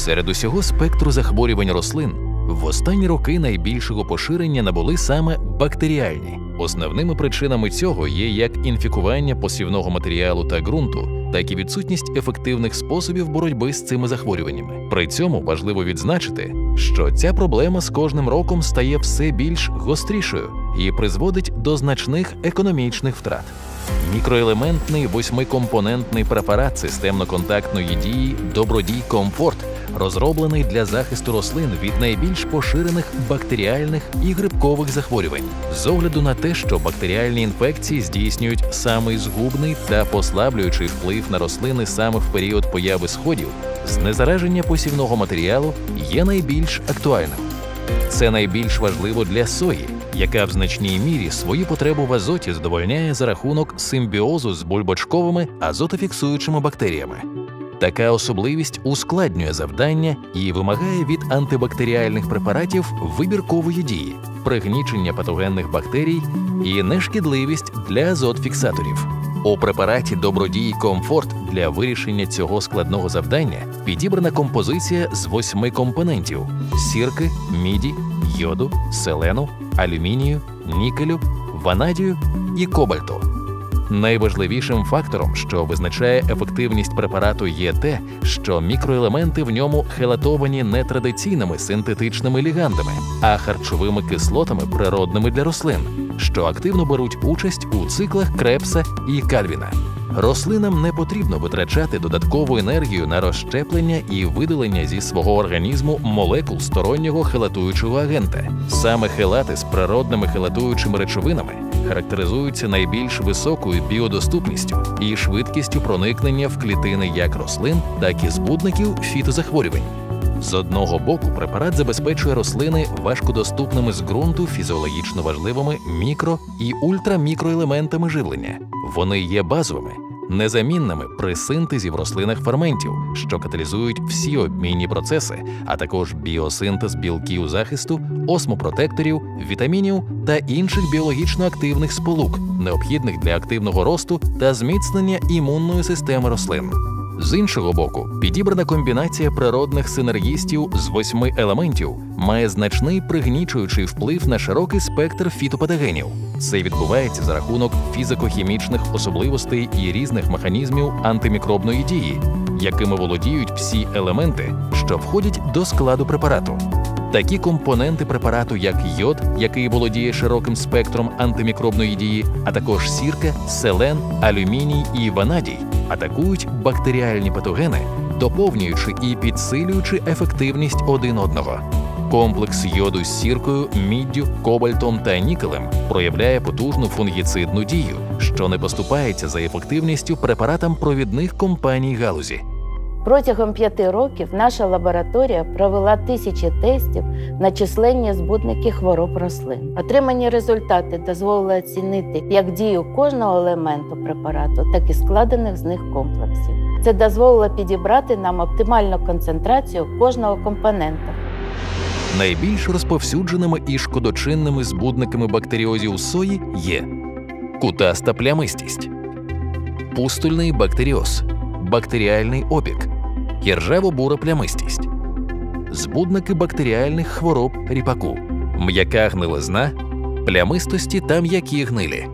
Серед усього спектру захворювань рослин в останні роки найбільшого поширення набули саме бактеріальні. Основними причинами цього є як інфікування посівного матеріалу та ґрунту, так і відсутність ефективних способів боротьби з цими захворюваннями. При цьому важливо відзначити, що ця проблема з кожним роком стає все більш гострішою і призводить до значних економічних втрат. Мікроелементний восьмикомпонентний препарат системно-контактної дії Добродій Комфорт розроблений для захисту рослин від найбільш поширених бактеріальних і грибкових захворювань, з огляду на те, що бактеріальні інфекції здійснюють самий згубний та послаблюючий вплив на рослини саме в період появи сходів, знезараження посівного матеріалу є найбільш актуальним. Це найбільш важливо для сої, яка в значній мірі свою потребу в азоті задовольняє за рахунок симбіозу з бульбочковими азотофіксуючими бактеріями. Така особливість ускладнює завдання і вимагає від антибактеріальних препаратів вибіркової дії, пригнічення патогенних бактерій і нешкідливість для азотфіксаторів. У препараті Добродій Комфорт для вирішення цього складного завдання підібрана композиція з восьми компонентів: сірки, міді, йоду, селену, алюмінію, нікелю, ванадію і кобальту. Найважливішим фактором, що визначає ефективність препарату, є те, що мікроелементи в ньому хелатовані не традиційними синтетичними лігандами, а харчовими кислотами природними для рослин, що активно беруть участь у циклах крепса і кальвіна. Рослинам не потрібно витрачати додаткову енергію на розщеплення і видалення зі свого організму молекул стороннього хелатуючого агента. Саме хелати з природними хелатуючими речовинами характеризуються найбільш високою біодоступністю і швидкістю проникнення в клітини як рослин, так і збудників фітозахворювань. З одного боку, препарат забезпечує рослини важкодоступними з ґрунту фізіологічно важливими мікро і ультрамікроелементами живлення. Вони є базовими, незамінними при синтезі в рослинах ферментів, що каталізують всі обмінні процеси, а також біосинтез білків захисту, осмопротекторів, вітамінів та інших біологічно активних сполук, необхідних для активного росту та зміцнення імунної системи рослин. З іншого боку, підібрана комбінація природних синергістів з восьми елементів має значний пригнічуючий вплив на широкий спектр фітопатогенів. Це відбувається за рахунок фізико-хімічних особливостей і різних механізмів антимікробної дії, якими володіють всі елементи, що входять до складу препарату. Такі компоненти препарату, як йод, який володіє широким спектром антимікробної дії, а також сірка, селен, алюміній і ванадій, атакують бактеріальні патогени, доповнюючи і підсилюючи ефективність один одного. Комплекс йоду з сіркою, міддю, кобальтом та нікелем проявляє потужну фунгіцидну дію, що не поступається за ефективністю препаратам провідних компаній галузі. Протягом п'яти років наша лабораторія провела тисячі тестів на численні збудники хвороб рослин. Отримані результати дозволили оцінити як дію кожного елементу препарату, так і складених з них комплексів. Це дозволило підібрати нам оптимальну концентрацію кожного компонента. Найбільш розповсюдженими і шкодочинними збудниками бактеріозів сої є кутаста плямистість, пустульний бактеріоз, бактеріальний опік, іржаво-бура плямистість, збудники бактеріальних хвороб ріпаку, м'яка гнилизна, плямистості та м'які гнилі,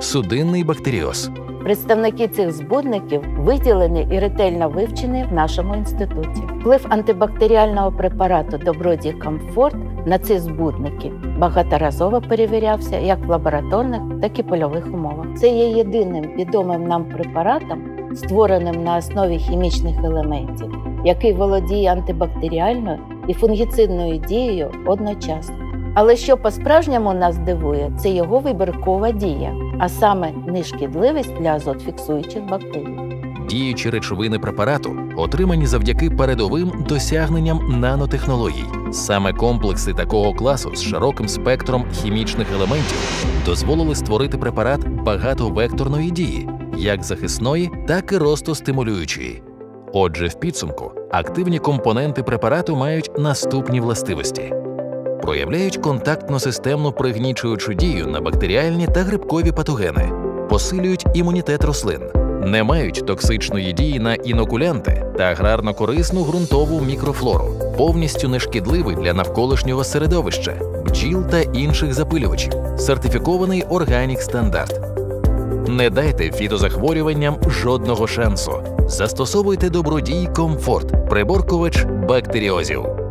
судинний бактеріоз. Представники цих збудників виділені і ретельно вивчені в нашому інституті. Вплив антибактеріального препарату Добродій Комфорт на ці збудники багаторазово перевірявся як в лабораторних, так і польових умовах. Це є єдиним відомим нам препаратом, створеним на основі хімічних елементів, який володіє антибактеріальною і фунгіцидною дією одночасно. Але що по-справжньому нас дивує, це його вибіркова дія, а саме нешкідливість для азотфіксуючих бактерій. Діючі речовини препарату отримані завдяки передовим досягненням нанотехнологій. Саме комплекси такого класу з широким спектром хімічних елементів дозволили створити препарат багатовекторної дії, як захисної, так і росту стимулюючої. Отже, в підсумку активні компоненти препарату мають наступні властивості: проявляють контактно-системну пригнічуючу дію на бактеріальні та грибкові патогени, посилюють імунітет рослин, не мають токсичної дії на інокулянти та аграрно-корисну ґрунтову мікрофлору, повністю нешкідливий для навколишнього середовища, бджіл та інших запилювачів, сертифікований органік стандарт. Не дайте фітозахворюванням жодного шансу. Застосовуйте добродій комфорт, приборкович бактеріозів.